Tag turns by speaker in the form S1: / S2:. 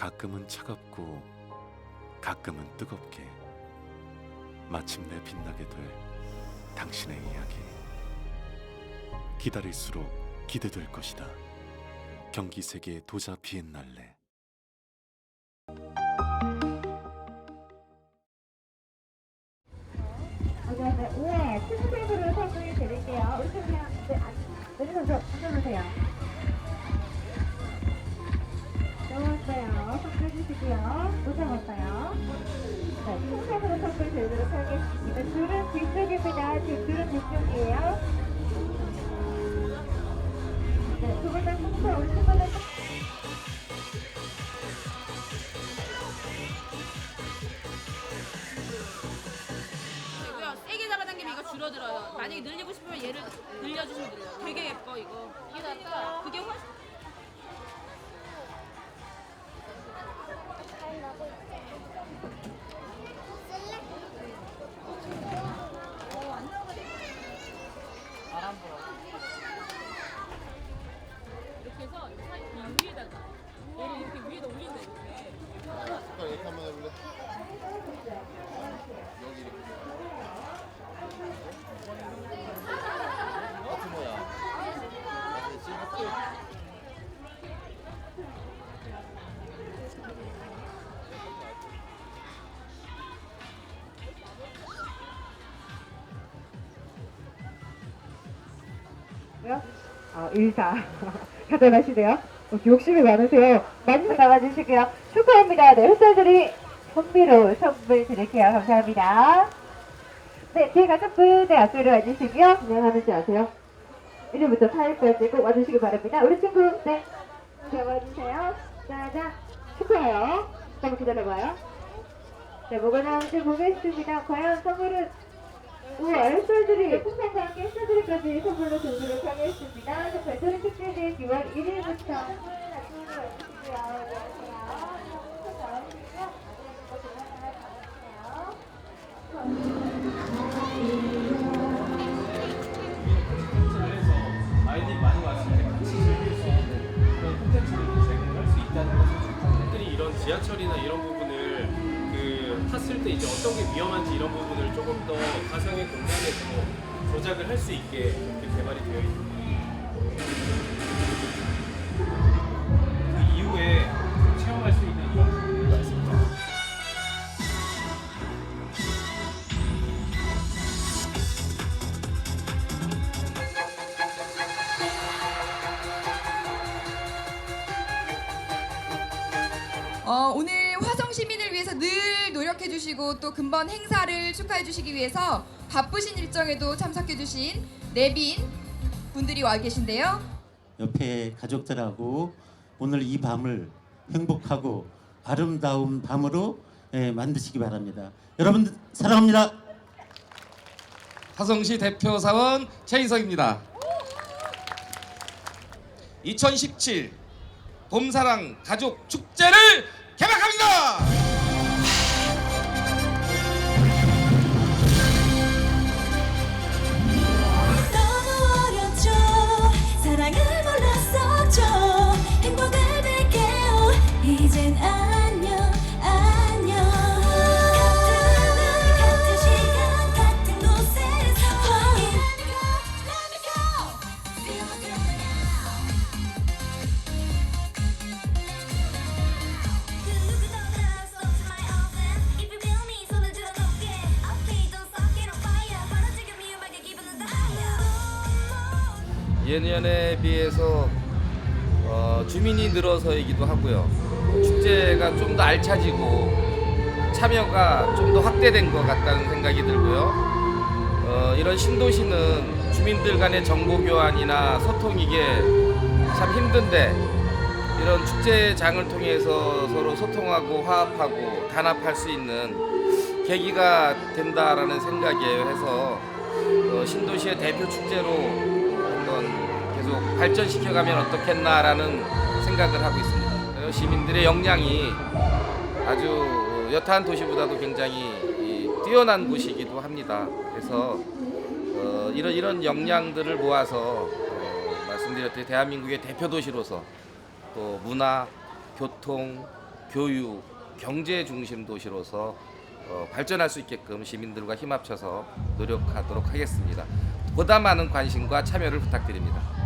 S1: 가끔은 차갑고 가끔은 뜨겁게 마침내 빛나게 될 당신의 이야기 기다릴수록 기대될 것이다 경기 세계 도자 비엔날레
S2: 네, 네, 스무색으로 선물 드릴게요. 오시면 네, 아, 내리셔서 앉아보세요. 좋았어요. 선물 주시고요. 오셔봤어요. 네, 스무색으로 선물 드리도록 하겠습니다. 줄은 뒤쪽입니다. 지금 줄은 뒤쪽이에요. 네, 두 분다 손으로 우리 친구들
S3: 그리고요 세게 잡아당기면 이거 줄어들어요. 만약에 늘리고 싶으면 얘를 늘려주시면 돼요. 되게 예뻐 이거. 이게 낫다. 그게 훨씬 이렇게 해서 이 위에다가 얘를 이렇게 위에다 올린다 이렇게.
S4: 색깔 이렇게 한번 해볼래?
S2: 어, 인사 가져가시네요. 어, 욕심이 많으세요. 많이 나와주시고요. 축하합니다. 네, 흑사들이 선비로 선물 드릴게요. 감사합니다. 네, 뒤에 가족분 네, 앞으로 와주시고요. 진행하는지 아세요? 1위부터 4위까지 꼭 와주시기 바랍니다. 우리 친구, 네. 잡아주세요. 짜잔. 축하해요. 잠깐 기다려봐요. 네, 뭐가 나오는지 보겠습니다. 과연 선물은 우와, 햇살들이 풍선과 함께 햇살들이까지 선물로 드리 도록 하겠습니다. 자, 별도리 축제는 6월 1일부터
S5: 아이들이 많이 왔을 때 같이 즐길 수 있는 그런 콘텐츠를 제공할 수 있다는 거죠. 애들이 이런 지하철이나 이런 부분을 그 탔을 때 이제 어떤 게 위험한지 이런 부분을 조금 더 가상의 공간에서 조작을 할 수 있게 이렇게 개발이 되어 있습니다. 그 이후에 체험할 수 있는 이런 부분들가 있습니다.
S6: 어, 오늘 화성 시민을 위해서 늘 노력해 주시고 또 근본 행사를 축하해 주시기 위해서 바쁘신 일정에도 참석해 주신 내빈 분들이 와 계신데요.
S7: 옆에 가족들하고 오늘 이 밤을 행복하고 아름다운 밤으로 예, 만드시기 바랍니다. 여러분 사랑합니다.
S8: 화성시 대표 사원 최인석입니다. 2017 봄사랑 가족 축제를 개막합니다.
S9: 예년에 비해서 어, 주민이 늘어서이기도 하고요. 축제가 좀 더 알차지고 참여가 좀 더 확대된 것 같다는 생각이 들고요. 어, 이런 신도시는 주민들 간의 정보 교환이나 소통 이게 참 힘든데 이런 축제장을 통해서 서로 소통하고 화합하고 단합할 수 있는 계기가 된다라는 생각이에요. 해서 어, 신도시의 대표 축제로 한번 계속 발전시켜가면 어떻겠나라는 생각을 하고 있습니다. 시민들의 역량이 아주 여타한 도시보다도 굉장히 이, 뛰어난 곳이기도 합니다. 그래서 어, 이런 이런 역량들을 모아서 어, 말씀드렸듯이 대한민국의 대표 도시로서 또 문화, 교통, 교육, 경제 중심 도시로서 어, 발전할 수 있게끔 시민들과 힘합쳐서 노력하도록 하겠습니다. 보다 많은 관심과 참여를 부탁드립니다.